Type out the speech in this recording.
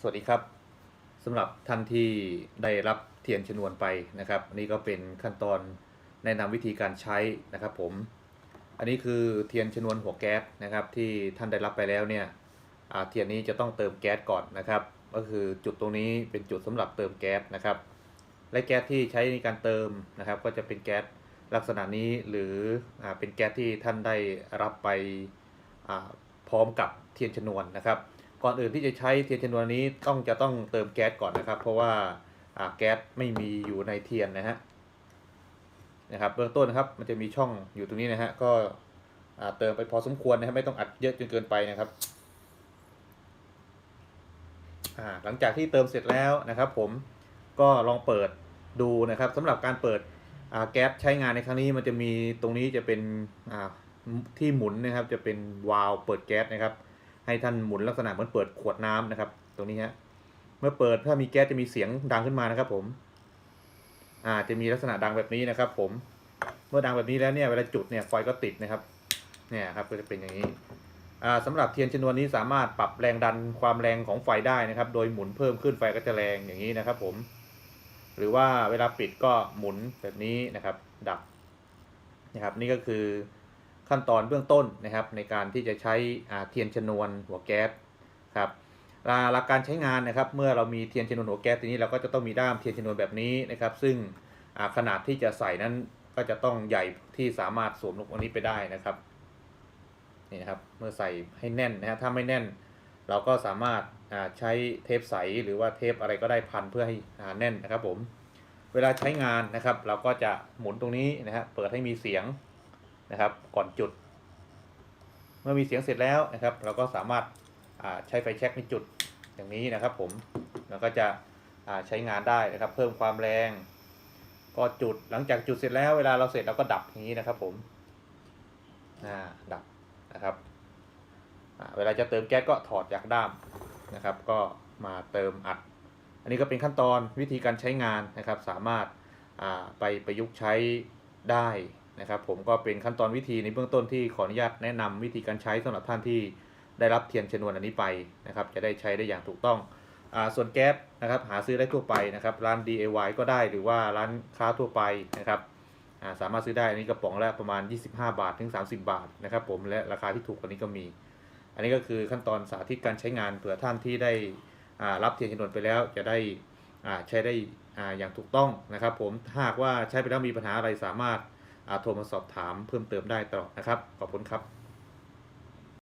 สวัสดีครับสำหรับท่านที่ได้รับเทียนชนวนไปนะครับอันนี้ก็เป็นขั้นตอนแนะนำวิธีการใช้นะครับผม อันนี้คือเทียนชนวนหัวแก๊สนะครับ ที่ท่านได้รับไปแล้วเนี่ยเทียนนี้จะต้องเติมแก๊สก่อนนะครับ ก็คือจุดตรงนี้เป็นจุดสำหรับเติมแก๊สนะครับ และแก๊สที่ใช้ในการเติมนะครับ ก็จะเป็นแก๊สลักษณะนี้หรืออเป็นแก๊สที่ท่านได้รับไปพร้อมกับเทียนชนวนนะครับ ก่อนอื่นที่จะใช้เทียนชนวนนี้ต้องจะต้องเติมแก๊สก่อนนะครับ เพราะว่าแก๊สไม่มีอยู่ในเทียนนะฮะนะครับเบื้องต้นนะครับมันจะมีช่องอยู่ตรงนี้นะฮะก็เติมไปพอสมควรนะครับไม่ต้องอัดเยอะจนเกินไปนะครับหลังจากที่เติมเสร็จแล้วนะครับ ผมก็ลองเปิดดูนะครับสำหรับการเปิดแก๊สใช้งานในครั้งนี้มันจะมีตรงนี้จะเป็นที่หมุนนะครับ จะเป็นวาล์วเปิดแก๊สนะครับ ให้ท่านหมุนลักษณะเหมือนเปิดขวดน้ำนะครับ ตรงนี้ฮะเมื่อเปิดถ้ามีแก๊สจะมีเสียงดังขึ้นมานะครับ ผม อ่าจะมีลักษณะดังแบบนี้นะครับ ผม เมื่อดังแบบนี้แล้วเนี่ยเวลาจุดเนี่ยไฟก็ติดนะครับ เนี่ยครับก็จะเป็นอย่างนี้อ่าสำหรับเทียนชนวนนี้สามารถปรับแรงดันความแรงของไฟได้นะครับ โดยหมุนเพิ่มขึ้นไฟก็จะแรงอย่างนี้นะครับ ผม หรือว่าเวลาปิดก็หมุนแบบนี้นะครับ ดับนะครับ นี่ก็คือ ขั้นตอนเบื้องต้นนะครับ ในการที่จะใช้เทียนชนวนหัวแก๊สครับหลักการใช้งานนะครับเมื่อเรามีเทียนชนวนหัวแก๊สทีนี้เราก็จะต้องมีด้ามเทียนชนวนแบบนี้นะครับ ซึ่งขนาดที่จะใส่นั้นก็จะต้องใหญ่ที่สามารถสวมลงอันนี้ไปได้นะครับนี่นะครับเมื่อใส่ให้แน่นนะฮะถ้าไม่แน่น เราก็สามารถใช้เทปใสหรือว่าเทปอะไรก็ได้พันเพื่อให้แน่นนะครับผมเวลาใช้งานนะครับ เราก็จะหมุนตรงนี้นะฮะเปิดให้มีเสียง นะครับ ก่อนจุด เมื่อมีเสียงเสร็จแล้วนะครับ เราก็สามารถาใช้ไฟแช็กในจุดอย่างนี้นะครับ ผมแล้วก็จะใช้งานได้นะครับ เพิ่มความแรง ก็จุดหลังจากจุดเสร็จแล้วเวลาเราเสร็จเราก็ดับอย่างนี้นะครับ ผมดับนะครับเวลาจะเติมแก๊สก็ถอดจากด้ามนะครับ ก็มาเติมอัด อันนี้ก็เป็นขั้นตอนวิธีการใช้งานนะครับ สามารถาไปประยุกต์ใช้ได้ นะครับผมก็เป็นขั้นตอนวิธีในเบื้องต้นที่ขออนุญาตแนะนำวิธีการใช้สำหรับท่านที่ได้รับเทียนชนวนอันนี้ไปนะครับจะได้ใช้ได้อย่างถูกต้องอาส่วนแก๊สนะครับหาซื้อได้ทั่วไปนะครับร้าน DIY ก็ได้หรือว่าร้านค้าทั่วไปนะครับอ่าสามารถซื้อได้อันนี้กระป๋องละประมาณ 25 บาทถึง 30 บาทนะครับผมและราคาที่ถูกกว่านี้ก็มี อันนี้ก็คือขั้นตอนสาธิตการใช้งานเผื่อท่านที่ได้อ่ารับเทียนชนวนไปแล้วจะได้อ่าใช้ได้อ่าอย่างถูกต้องนะครับผมหากว่าใช้ไปแล้วมีปัญหาอะไรสามารถ โทรมาสอบถามเพิ่มเติมได้ตลอดนะครับ ขอบคุณครับ